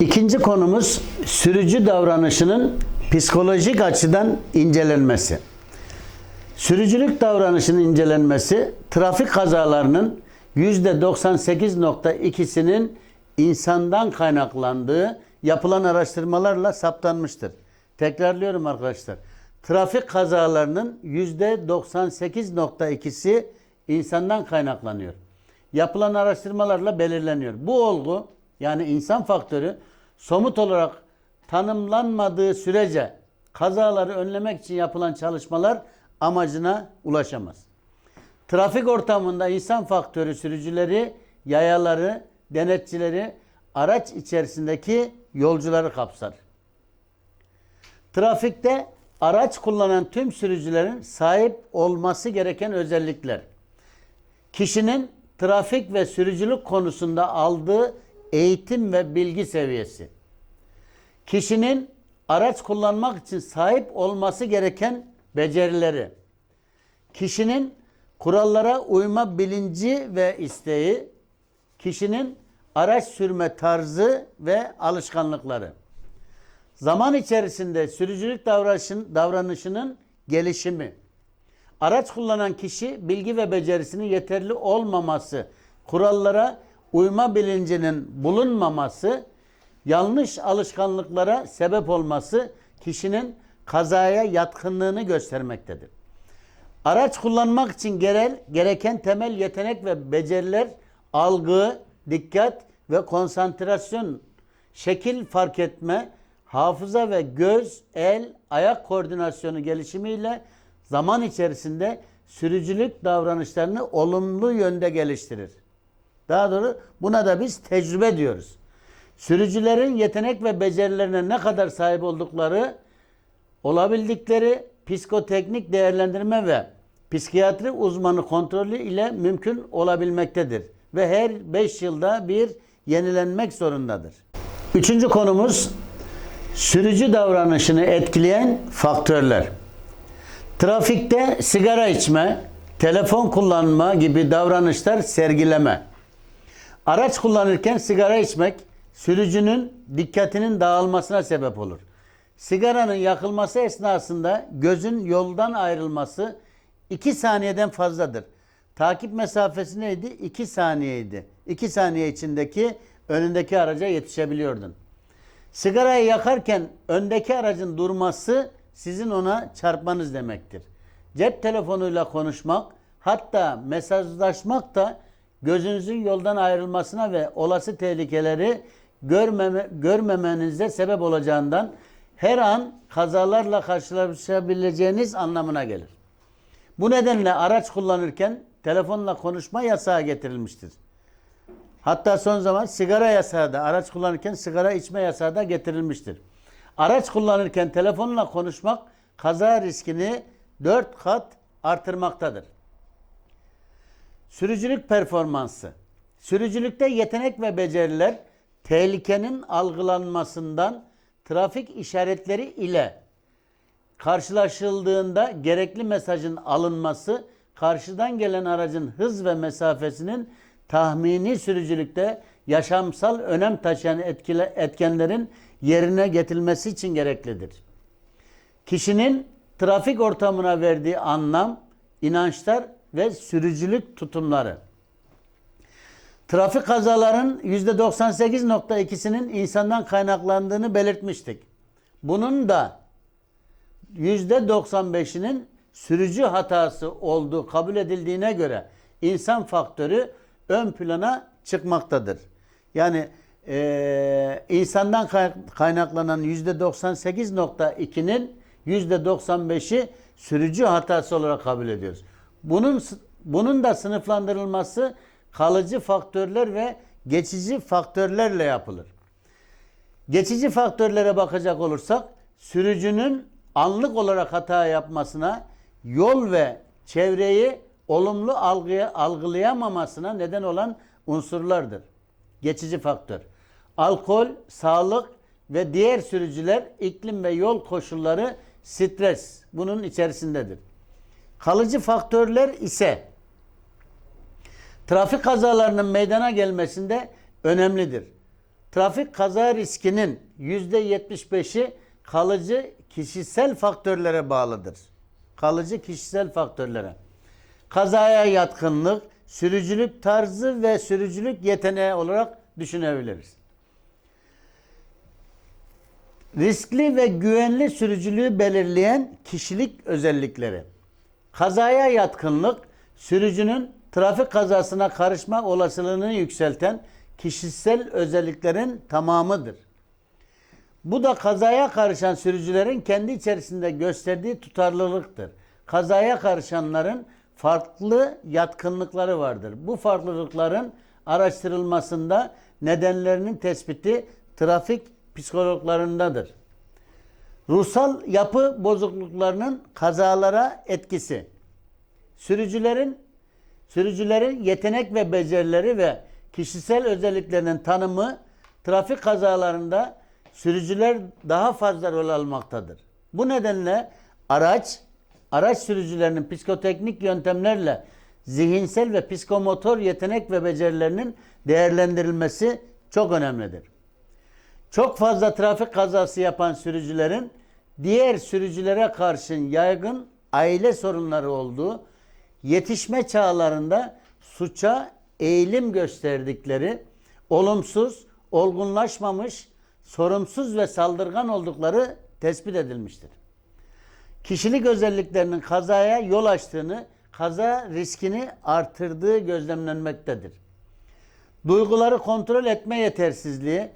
İkinci konumuz sürücü davranışının psikolojik açıdan incelenmesi. Sürücülük davranışının incelenmesi trafik kazalarının %98.2'sinin insandan kaynaklandığı yapılan araştırmalarla saptanmıştır. Tekrarlıyorum arkadaşlar. Trafik kazalarının %98.2'si insandan kaynaklanıyor. Yapılan araştırmalarla belirleniyor. Bu olgu yani insan faktörü somut olarak tanımlanmadığı sürece kazaları önlemek için yapılan çalışmalar amacına ulaşamaz. Trafik ortamında insan faktörü sürücüleri, yayaları, denetçileri, araç içerisindeki yolcuları kapsar. Trafikte araç kullanan tüm sürücülerin sahip olması gereken özellikler. Kişinin trafik ve sürücülük konusunda aldığı eğitim ve bilgi seviyesi. Kişinin araç kullanmak için sahip olması gereken becerileri. Kişinin kurallara uyma bilinci ve isteği. Kişinin araç sürme tarzı ve alışkanlıkları. Zaman içerisinde sürücülük davranışın, davranışının gelişimi. Araç kullanan kişi bilgi ve becerisinin yeterli olmaması, kurallara uyma bilincinin bulunmaması, yanlış alışkanlıklara sebep olması kişinin kazaya yatkınlığını göstermektedir. Araç kullanmak için gerel, gereken temel yetenek ve beceriler algı, dikkat ve konsantrasyon, şekil fark etme, hafıza ve göz, el, ayak koordinasyonu gelişimiyle zaman içerisinde sürücülük davranışlarını olumlu yönde geliştirir. Daha doğru buna da biz tecrübe diyoruz. Sürücülerin yetenek ve becerilerine ne kadar sahip oldukları olabildikleri psikoteknik değerlendirme ve psikiyatri uzmanı kontrolü ile mümkün olabilmektedir ve her 5 yılda bir yenilenmek zorundadır. Üçüncü konumuz sürücü davranışını etkileyen faktörler. Trafikte sigara içme, telefon kullanma gibi davranışlar sergileme. Araç kullanırken sigara içmek sürücünün dikkatinin dağılmasına sebep olur. Sigaranın yakılması esnasında gözün yoldan ayrılması 2 saniyeden fazladır. Takip mesafesi neydi? 2 saniyeydi. 2 saniye içindeki önündeki araca yetişebiliyordun. Sigarayı yakarken öndeki aracın durması sizin ona çarpmanız demektir. Cep telefonuyla konuşmak hatta mesajlaşmak da gözünüzün yoldan ayrılmasına ve olası tehlikeleri görmeme, görmemenize sebep olacağından her an kazalarla karşılaşabileceğiniz anlamına gelir. Bu nedenle araç kullanırken telefonla konuşma yasağı getirilmiştir. Hatta son zaman sigara yasağı da araç kullanırken sigara içme yasağı da getirilmiştir. Araç kullanırken telefonla konuşmak kaza riskini 4 kat artırmaktadır. Sürücülük performansı. Sürücülükte yetenek ve beceriler tehlikenin algılanmasından trafik işaretleri ile karşılaşıldığında gerekli mesajın alınması, karşıdan gelen aracın hız ve mesafesinin tahmini sürücülükte yaşamsal önem taşıyan etkile, etkenlerin yerine getirilmesi için gereklidir. Kişinin trafik ortamına verdiği anlam, inançlar ve sürücülük tutumları. Trafik kazaların %98.2'sinin insandan kaynaklandığını belirtmiştik. Bunun da %95'inin sürücü hatası olduğu kabul edildiğine göre insan faktörü ön plana çıkmaktadır. Yani e, insandan kaynaklanan %98.2'nin %95'i sürücü hatası olarak kabul ediyoruz. Bunun bunun da sınıflandırılması kalıcı faktörler ve geçici faktörlerle yapılır. Geçici faktörlere bakacak olursak sürücünün anlık olarak hata yapmasına, yol ve çevreyi olumlu algıya, algılayamamasına neden olan unsurlardır. Geçici faktör. Alkol, sağlık ve diğer sürücüler, iklim ve yol koşulları, stres bunun içerisindedir. Kalıcı faktörler ise trafik kazalarının meydana gelmesinde önemlidir. Trafik kaza riskinin %75'i kalıcı kişisel faktörlere bağlıdır. Kalıcı kişisel faktörlere. Kazaya yatkınlık, sürücülük tarzı ve sürücülük yeteneği olarak düşünebiliriz. Riskli ve güvenli sürücülüğü belirleyen kişilik özellikleri. Kazaya yatkınlık, sürücünün trafik kazasına karışma olasılığını yükselten kişisel özelliklerin tamamıdır. Bu da kazaya karışan sürücülerin kendi içerisinde gösterdiği tutarlılıktır. Kazaya karışanların farklı yatkınlıkları vardır. Bu farklılıkların araştırılmasında nedenlerinin tespiti trafik psikologlarındadır. Ruhsal yapı bozukluklarının kazalara etkisi. Sürücülerin sürücülerin yetenek ve becerileri ve kişisel özelliklerinin tanımı trafik kazalarında sürücüler daha fazla rol almaktadır. Bu nedenle araç araç sürücülerinin psikoteknik yöntemlerle zihinsel ve psikomotor yetenek ve becerilerinin değerlendirilmesi çok önemlidir. Çok fazla trafik kazası yapan sürücülerin diğer sürücülere karşın yaygın aile sorunları olduğu, yetişme çağlarında suça eğilim gösterdikleri, olumsuz, olgunlaşmamış, sorumsuz ve saldırgan oldukları tespit edilmiştir. Kişilik özelliklerinin kazaya yol açtığını, kaza riskini artırdığı gözlemlenmektedir. Duyguları kontrol etme yetersizliği,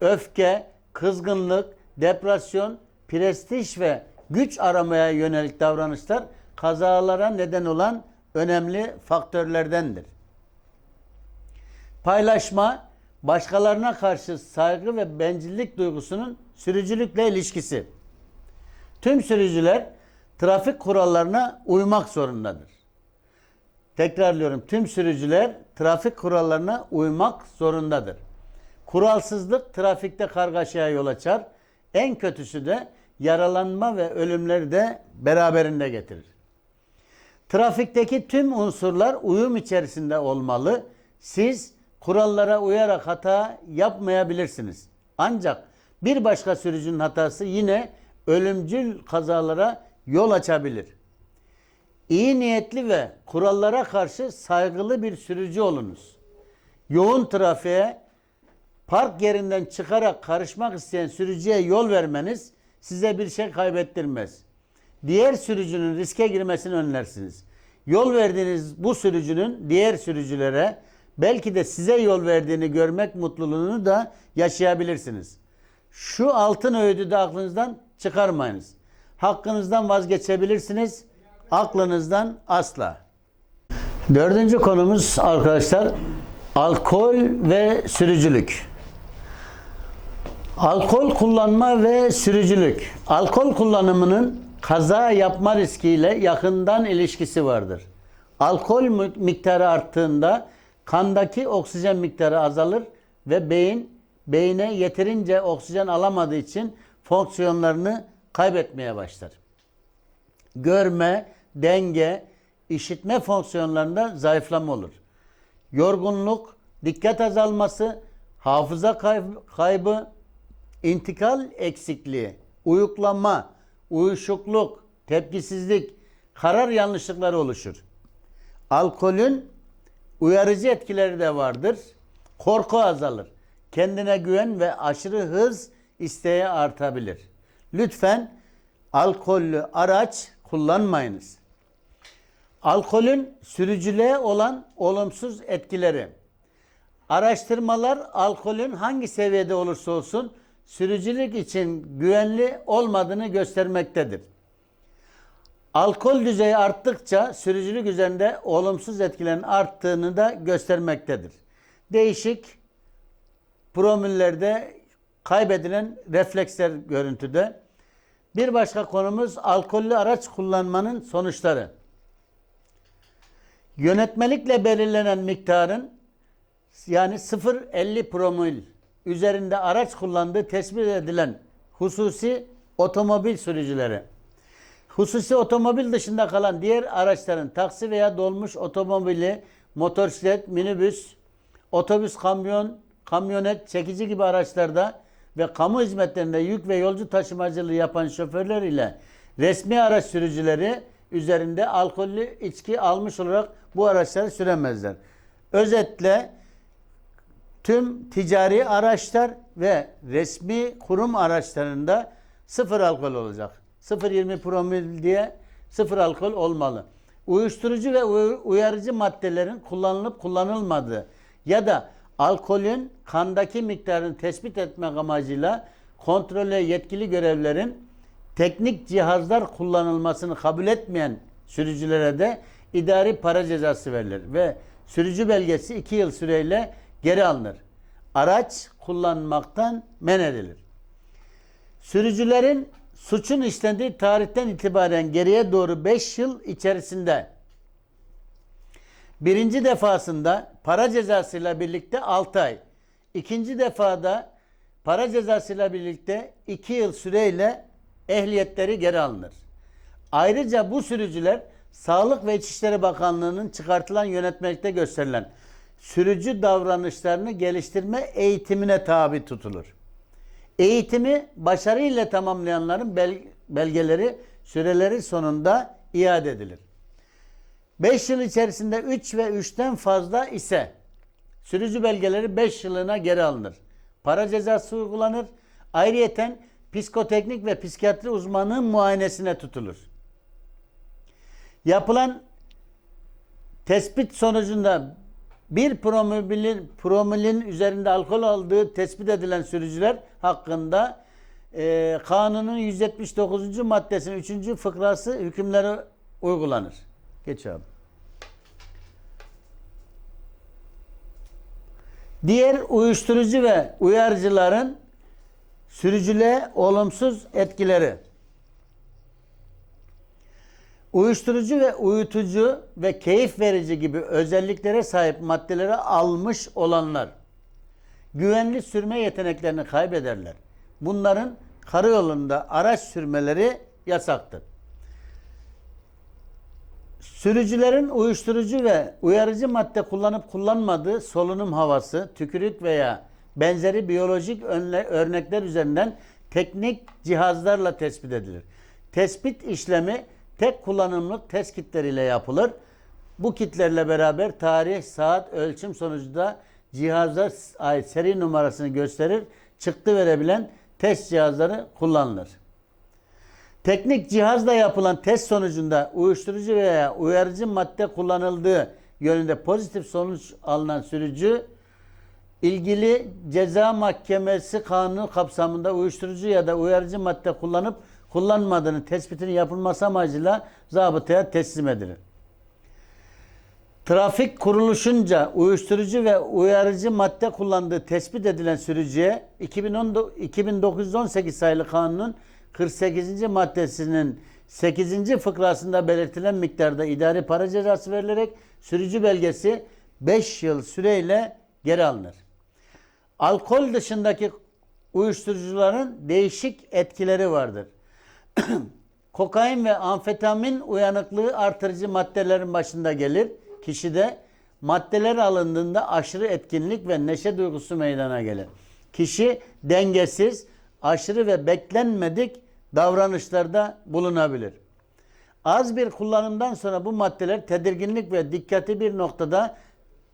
öfke, kızgınlık, depresyon, prestij ve güç aramaya yönelik davranışlar kazalara neden olan önemli faktörlerdendir. Paylaşma, başkalarına karşı saygı ve bencillik duygusunun sürücülükle ilişkisi. Tüm sürücüler trafik kurallarına uymak zorundadır. Tekrarlıyorum. Tüm sürücüler trafik kurallarına uymak zorundadır. Kuralsızlık trafikte kargaşaya yol açar. En kötüsü de yaralanma ve ölümleri de beraberinde getirir. Trafikteki tüm unsurlar uyum içerisinde olmalı. Siz kurallara uyarak hata yapmayabilirsiniz. Ancak bir başka sürücünün hatası yine ölümcül kazalara yol açabilir. İyi niyetli ve kurallara karşı saygılı bir sürücü olunuz. Yoğun trafiğe park yerinden çıkarak karışmak isteyen sürücüye yol vermeniz size bir şey kaybettirmez. Diğer sürücünün riske girmesini önlersiniz. Yol verdiğiniz bu sürücünün diğer sürücülere belki de size yol verdiğini görmek mutluluğunu da yaşayabilirsiniz. Şu altın öğüdü de aklınızdan çıkarmayınız. Hakkınızdan vazgeçebilirsiniz. Aklınızdan asla. Dördüncü konumuz arkadaşlar alkol ve sürücülük. Alkol kullanma ve sürücülük. Alkol kullanımının kaza yapma riskiyle yakından ilişkisi vardır. Alkol miktarı arttığında kandaki oksijen miktarı azalır ve beyin beyne yeterince oksijen alamadığı için fonksiyonlarını kaybetmeye başlar. Görme, denge, işitme fonksiyonlarında zayıflama olur. Yorgunluk, dikkat azalması, hafıza kay- kaybı, intikal eksikliği, uyuklama, uyuşukluk, tepkisizlik, karar yanlışlıkları oluşur. Alkolün uyarıcı etkileri de vardır. Korku azalır. Kendine güven ve aşırı hız isteği artabilir. Lütfen alkollü araç kullanmayınız. Alkolün sürücülüğe olan olumsuz etkileri. Araştırmalar alkolün hangi seviyede olursa olsun sürücülük için güvenli olmadığını göstermektedir. Alkol düzeyi arttıkça sürücülük üzerinde olumsuz etkilerin arttığını da göstermektedir. Değişik promillerde kaybedilen refleksler görüntüde. Bir başka konumuz alkollü araç kullanmanın sonuçları. Yönetmelikle belirlenen miktarın yani 0.50 promil üzerinde araç kullandığı tespit edilen hususi otomobil sürücüleri. Hususi otomobil dışında kalan diğer araçların taksi veya dolmuş otomobili, motosiklet, minibüs, otobüs, kamyon, kamyonet, çekici gibi araçlarda ve kamu hizmetlerinde yük ve yolcu taşımacılığı yapan şoförler ile resmi araç sürücüleri üzerinde alkollü içki almış olarak bu araçları süremezler. Özetle tüm ticari araçlar ve resmi kurum araçlarında sıfır alkol olacak. 0.20 promil diye sıfır alkol olmalı. Uyuşturucu ve uy- uyarıcı maddelerin kullanılıp kullanılmadığı ya da alkolün kandaki miktarını tespit etmek amacıyla kontrole yetkili görevlerin teknik cihazlar kullanılmasını kabul etmeyen sürücülere de idari para cezası verilir ve sürücü belgesi 2 yıl süreyle geri alınır. Araç kullanmaktan men edilir. Sürücülerin suçun işlendiği tarihten itibaren geriye doğru 5 yıl içerisinde birinci defasında para cezasıyla birlikte 6 ay, ikinci defada para cezasıyla birlikte 2 yıl süreyle ehliyetleri geri alınır. Ayrıca bu sürücüler Sağlık ve İçişleri Bakanlığı'nın çıkartılan yönetmelikte gösterilen sürücü davranışlarını geliştirme eğitimine tabi tutulur. Eğitimi başarıyla tamamlayanların bel- belgeleri süreleri sonunda iade edilir. 5 yıl içerisinde 3 ve 3'ten fazla ise sürücü belgeleri 5 yılına geri alınır. Para cezası uygulanır. Ayrıyeten psikoteknik ve psikiyatri uzmanı muayenesine tutulur. Yapılan tespit sonucunda bir promilin, promilin üzerinde alkol aldığı tespit edilen sürücüler hakkında e, kanunun 179. maddesinin 3. fıkrası hükümleri uygulanır. Geç abi. Diğer uyuşturucu ve uyarıcıların sürücülüğe olumsuz etkileri. Uyuşturucu ve uyutucu ve keyif verici gibi özelliklere sahip maddeleri almış olanlar güvenli sürme yeteneklerini kaybederler. Bunların karayolunda araç sürmeleri yasaktır. Sürücülerin uyuşturucu ve uyarıcı madde kullanıp kullanmadığı solunum havası, tükürük veya benzeri biyolojik örnekler üzerinden teknik cihazlarla tespit edilir. Tespit işlemi tek kullanımlık test kitleriyle yapılır. Bu kitlerle beraber tarih, saat, ölçüm sonucunda cihaza ait seri numarasını gösterir. Çıktı verebilen test cihazları kullanılır. Teknik cihazla yapılan test sonucunda uyuşturucu veya uyarıcı madde kullanıldığı yönünde pozitif sonuç alınan sürücü ilgili ceza mahkemesi kanunu kapsamında uyuşturucu ya da uyarıcı madde kullanıp kullanmadığını tespitinin yapılması amacıyla zabıtaya teslim edilir. Trafik kuruluşunca uyuşturucu ve uyarıcı madde kullandığı tespit edilen sürücüye 2010 2918 sayılı kanunun 48. maddesinin 8. fıkrasında belirtilen miktarda idari para cezası verilerek sürücü belgesi 5 yıl süreyle geri alınır. Alkol dışındaki uyuşturucuların değişik etkileri vardır. Kokain ve amfetamin uyanıklığı artırıcı maddelerin başında gelir. Kişide maddeler alındığında aşırı etkinlik ve neşe duygusu meydana gelir. Kişi dengesiz, aşırı ve beklenmedik davranışlarda bulunabilir. Az bir kullanımdan sonra bu maddeler tedirginlik ve dikkati bir noktada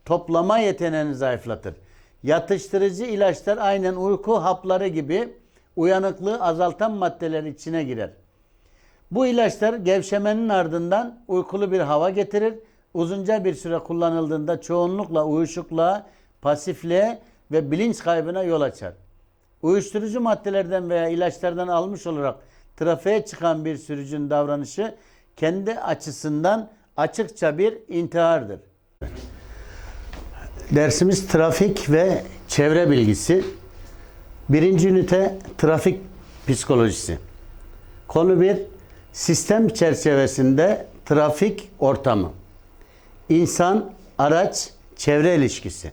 toplama yeteneğini zayıflatır. Yatıştırıcı ilaçlar aynen uyku hapları gibi uyanıklığı azaltan maddeler içine girer. Bu ilaçlar gevşemenin ardından uykulu bir hava getirir. Uzunca bir süre kullanıldığında çoğunlukla uyuşukluğa, pasifliğe ve bilinç kaybına yol açar. Uyuşturucu maddelerden veya ilaçlardan almış olarak trafiğe çıkan bir sürücünün davranışı kendi açısından açıkça bir intihardır. Dersimiz trafik ve çevre bilgisi. Birinci ünite trafik psikolojisi. Konu bir sistem çerçevesinde trafik ortamı. İnsan, araç, çevre ilişkisi.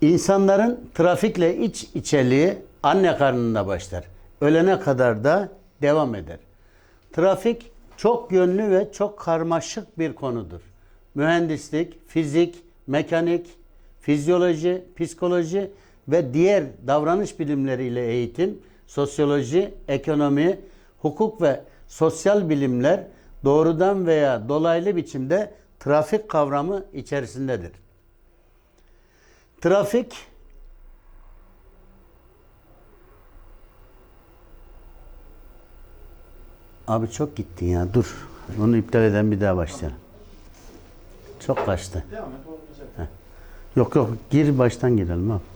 İnsanların trafikle iç içeliği anne karnında başlar. Ölene kadar da devam eder. Trafik çok yönlü ve çok karmaşık bir konudur. Mühendislik, fizik, mekanik, fizyoloji, psikoloji ve diğer davranış bilimleriyle eğitim, sosyoloji, ekonomi, hukuk ve sosyal bilimler doğrudan veya dolaylı biçimde trafik kavramı içerisindedir. Trafik Abi çok gittin ya dur. Onu iptal eden bir daha başlayalım. Çok kaçtı. Devam et. Yok yok gir baştan girelim abi.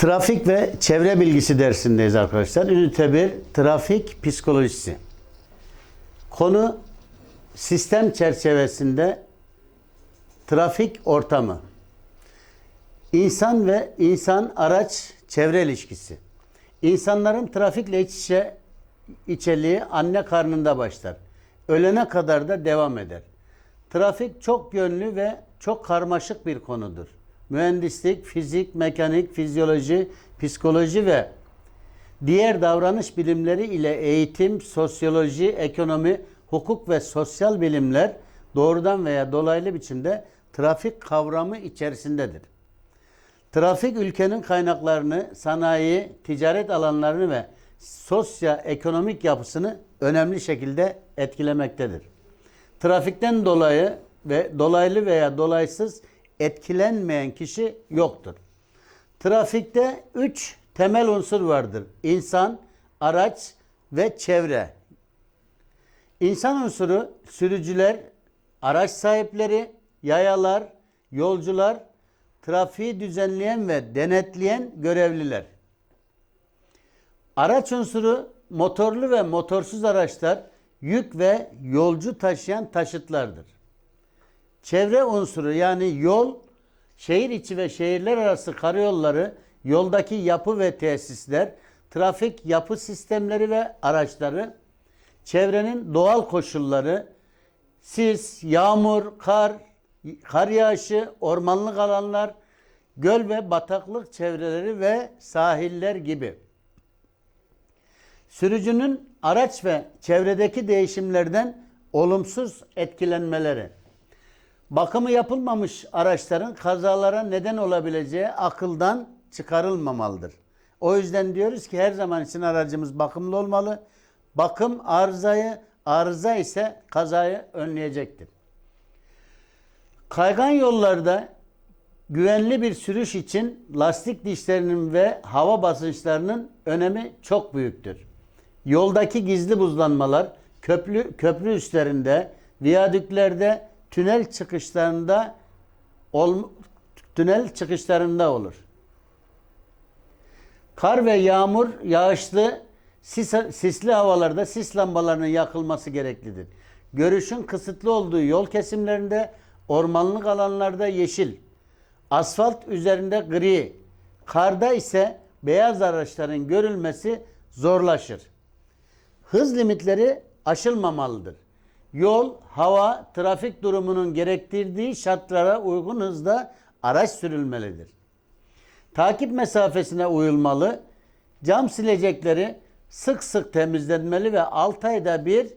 Trafik ve çevre bilgisi dersindeyiz arkadaşlar. Ünite 1 trafik psikolojisi. Konu sistem çerçevesinde trafik ortamı. İnsan ve insan araç çevre ilişkisi. İnsanların trafikle iç içe içeliği anne karnında başlar. Ölene kadar da devam eder. Trafik çok yönlü ve çok karmaşık bir konudur. Mühendislik, fizik, mekanik, fizyoloji, psikoloji ve diğer davranış bilimleri ile eğitim, sosyoloji, ekonomi, hukuk ve sosyal bilimler doğrudan veya dolaylı biçimde trafik kavramı içerisindedir. Trafik ülkenin kaynaklarını, sanayi, ticaret alanlarını ve sosyoekonomik yapısını önemli şekilde etkilemektedir. Trafikten dolayı ve dolaylı veya dolaysız etkilenmeyen kişi yoktur. Trafikte üç temel unsur vardır. İnsan, araç ve çevre. İnsan unsuru sürücüler, araç sahipleri, yayalar, yolcular, trafiği düzenleyen ve denetleyen görevliler. Araç unsuru motorlu ve motorsuz araçlar, yük ve yolcu taşıyan taşıtlardır. Çevre unsuru yani yol, şehir içi ve şehirler arası karayolları, yoldaki yapı ve tesisler, trafik yapı sistemleri ve araçları, çevrenin doğal koşulları, sis, yağmur, kar, kar yağışı, ormanlık alanlar, göl ve bataklık çevreleri ve sahiller gibi. Sürücünün araç ve çevredeki değişimlerden olumsuz etkilenmeleri. Bakımı yapılmamış araçların kazalara neden olabileceği akıldan çıkarılmamalıdır. O yüzden diyoruz ki her zaman için aracımız bakımlı olmalı. Bakım arızayı, arıza ise kazayı önleyecektir. Kaygan yollarda güvenli bir sürüş için lastik dişlerinin ve hava basınçlarının önemi çok büyüktür. Yoldaki gizli buzlanmalar köprü, köprü üstlerinde, viyadüklerde, tünel çıkışlarında ol, tünel çıkışlarında olur. Kar ve yağmur yağışlı sis, sisli havalarda sis lambalarının yakılması gereklidir. Görüşün kısıtlı olduğu yol kesimlerinde, ormanlık alanlarda yeşil, asfalt üzerinde gri, karda ise beyaz araçların görülmesi zorlaşır. Hız limitleri aşılmamalıdır. Yol, hava, trafik durumunun gerektirdiği şartlara uygun hızda araç sürülmelidir. Takip mesafesine uyulmalı. Cam silecekleri sık sık temizlenmeli ve 6 ayda bir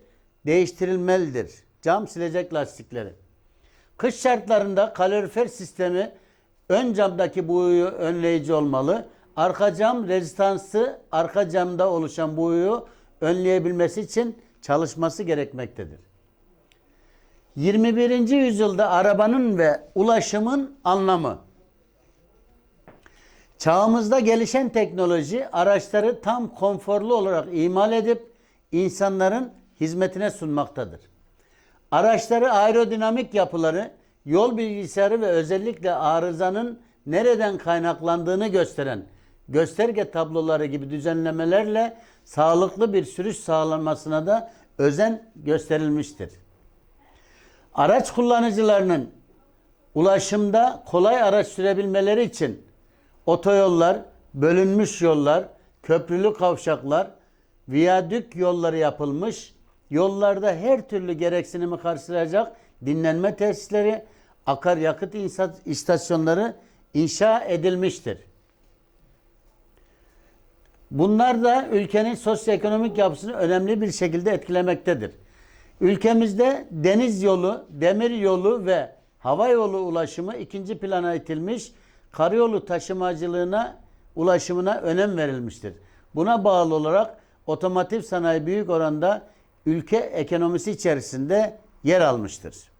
değiştirilmelidir. Cam silecek lastikleri. Kış şartlarında kalorifer sistemi ön camdaki buğuyu önleyici olmalı. Arka cam rezistansı arka camda oluşan buğuyu önleyebilmesi için çalışması gerekmektedir. 21. yüzyılda arabanın ve ulaşımın anlamı. Çağımızda gelişen teknoloji araçları tam konforlu olarak imal edip insanların hizmetine sunmaktadır. Araçları aerodinamik yapıları, yol bilgisayarı ve özellikle arızanın nereden kaynaklandığını gösteren gösterge tabloları gibi düzenlemelerle sağlıklı bir sürüş sağlanmasına da özen gösterilmiştir. Araç kullanıcılarının ulaşımda kolay araç sürebilmeleri için otoyollar, bölünmüş yollar, köprülü kavşaklar, viyadük yolları yapılmış, yollarda her türlü gereksinimi karşılayacak dinlenme tesisleri, akaryakıt istasyonları inşa edilmiştir. Bunlar da ülkenin sosyoekonomik yapısını önemli bir şekilde etkilemektedir. Ülkemizde deniz yolu, demir yolu ve hava yolu ulaşımı ikinci plana itilmiş, karayolu taşımacılığına ulaşımına önem verilmiştir. Buna bağlı olarak otomotiv sanayi büyük oranda ülke ekonomisi içerisinde yer almıştır.